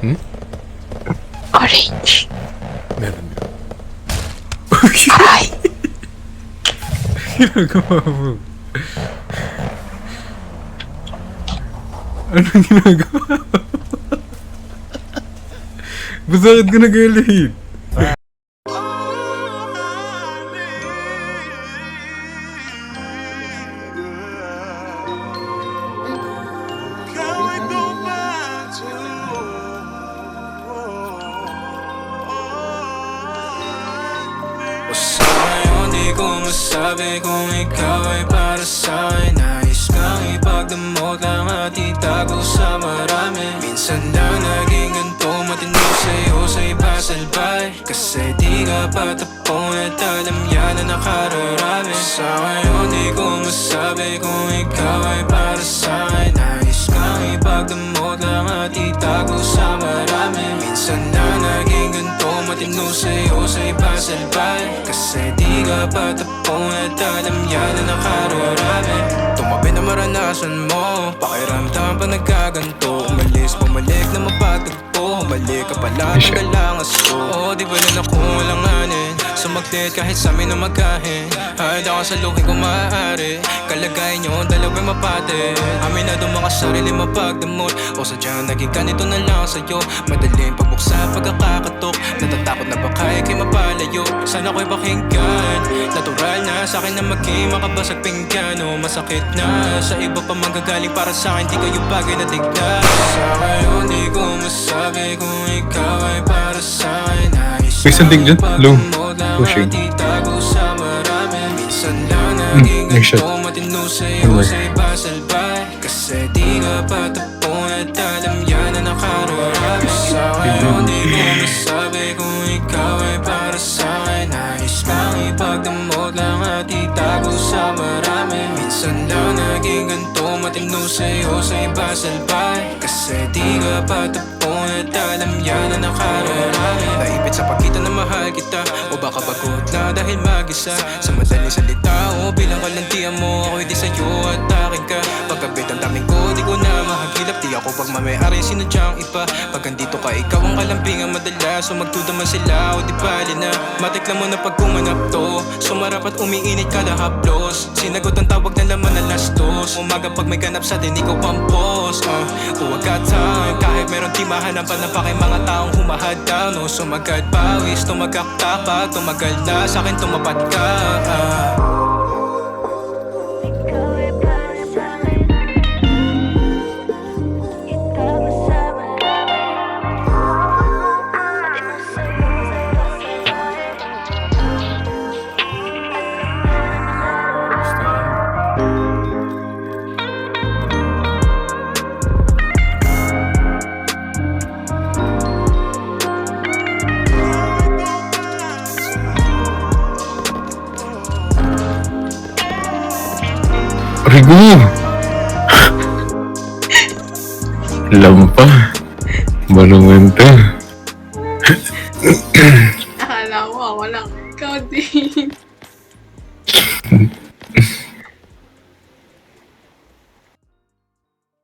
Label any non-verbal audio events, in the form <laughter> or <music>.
Hı? Orange. Nereden biliyorum? Ay. Ginagawa Anong ginagawa mo? Masakit ko na galing. O sa ngayon di ko masabi kung ikaw ay para sa'kin Nais kang ipagdamot lang at itago sa marami. Minsan lang naging ganito matino sa'yo sa iba salbay. Kasi di ka patapon at alam yan na nakararami. Sa ngayon di ko masabi kung ikaw ay para sa'kin Nais kang ipagdamot lang at itago sa marami ganito matino sa'yo sa iba salbay. Kasi di ka patapon at alam yan na nakararami. Tumabi na maranasan mo Pakiramdam pa nagkaganto. Umalis, bumalik na mapagtagpo Umalik ka pala ng galangas ko. Oo, di ba na ako walanganin Sumaglit kahit sa amin na magkahin. Hahid ako sa lukin kung maaari mapate. Amin na mga sarili mapagdamot. O sadyang naging ganito na lang sa'yo. Madaling pabuksa pagkakakatok Natatakot na baka ikay mapalayo. Sana ko'y pakinggan. Natural na sa akin na maging makabasag pinggan. O masakit na sa iba pa manggagaling para sa akin. Di kayo bagay na tignan. Sa ngayon di ko masabi kung ikaw ay para sa akin. Nais May sanding dyan? Low. Pushing. Pushing. Itago sa Kasi di ka patapon at alam yan na nakararami Sa ngayon di ko masabi kung ikaw ay para sa'kin. Nais kang ipagdamot lang at itago sa marami? Minsan lang naging ganito Matino sa'yo sa iba salbay Kasi di ka patapon at alam yan na nakararami Naipit sa pagkita na mahal kita O baka pagod na dahil mag-isa. Sa madaling salita o bilang kalantian mo Ako'y di sa'yo at akin ka iba Pag andito ka ikaw ang kalambingan madalas So magduda man sila o di bali na. Matikla mo na pag kumanap to. Sumarap at umiinit ka haplos. Sinagot ang tawag na laman na lastos Umaga pag may ganap sa din ikaw pampos uh, Huwag ka time kahit meron di mahanapan na pa mga taong humahad down No? Sumagad pawis, tumagak tapag Tumagal na sa akin tumapat ka ah. Rigo! Lampa. Balumenta. Akala ko, wala. Ikaw din. <laughs>